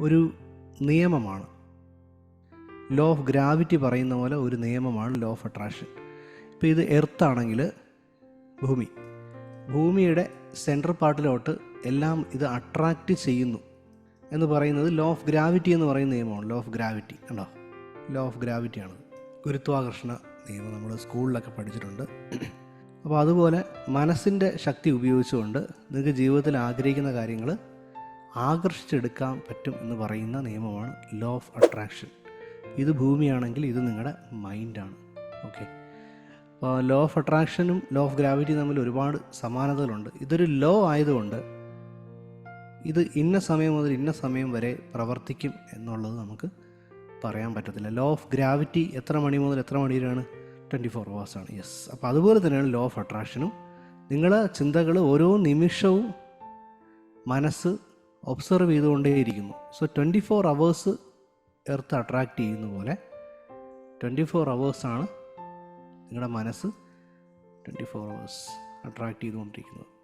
ഒരു നിയമമാണ്. Law of gravity പറയുന്ന പോലെ ഒരു നിയമമാണ് ലോ ഓഫ് അട്രാക്ഷൻ ഇപ്പോൾ ഇത് എർത്ത് ആണെങ്കിൽ ഭൂമി. ഭൂമിയുടെ സെൻട്രൽ പാർട്ടിലോട്ട് എല്ലാം ഇത് അട്രാക്റ്റ് ചെയ്യുന്നു എന്ന് പറയുന്നത് ലോ ഓഫ് ഗ്രാവിറ്റി എന്ന് പറയുന്ന നിയമമാണ്. ലോ ഓഫ് ഗ്രാവിറ്റി കണ്ടോ? ലോ ഓഫ് ഗ്രാവിറ്റിയാണ് ഗുരുത്വാകർഷണ നിയമം നമ്മൾ സ്കൂളിലൊക്കെ പഠിച്ചിട്ടുണ്ട്. അപ്പോൾ അതുപോലെ മനസ്സിന്റെ ശക്തി ഉപയോഗിച്ചുകൊണ്ട് നിങ്ങൾക്ക് ജീവിതത്തിൽ ആഗ്രഹിക്കുന്ന കാര്യങ്ങൾ ആകർഷിച്ചെടുക്കാൻ പറ്റും എന്ന് പറയുന്ന നിയമമാണ് ലോ ഓഫ് അട്രാക്ഷൻ ഇത് ഭൂമിയാണെങ്കിൽ ഇത് നിങ്ങളുടെ മൈൻഡാണ് ഓക്കെ അപ്പോൾ ലോ ഓഫ് അട്രാക്ഷനും ലോ ഓഫ് ഗ്രാവിറ്റി തമ്മിൽ ഒരുപാട് സമാനതകളുണ്ട്. ഇതൊരു ലോ ആയതുകൊണ്ട് ഇത് ഇന്ന സമയം മുതൽ ഇന്ന സമയം വരെ പ്രവർത്തിക്കും എന്നുള്ളത് നമുക്ക് പറയാൻ പറ്റത്തില്ല. ലോ ഓഫ് ഗ്രാവിറ്റി എത്ര മണി മുതൽ എത്ര മണി വരെയാണ് ട്വന്റി ഫോർ ആണ്. യെസ് അപ്പോൾ അതുപോലെ തന്നെയാണ് ലോ ഓഫ് അട്രാക്ഷനും നിങ്ങളുടെ ചിന്തകൾ ഓരോ നിമിഷവും മനസ്സ് observe ചെയ്തുകൊണ്ടേയിരിക്കുന്നു. So twenty four hours earth attract ചെയ്യുന്ന പോലെ ട്വന്റി ഫോർ അവേഴ്സാണ് നിങ്ങളുടെ മനസ്സ് ട്വന്റി ഫോർ അവേഴ്സ് അട്രാക്റ്റ് ചെയ്തുകൊണ്ടിരിക്കുന്നത്.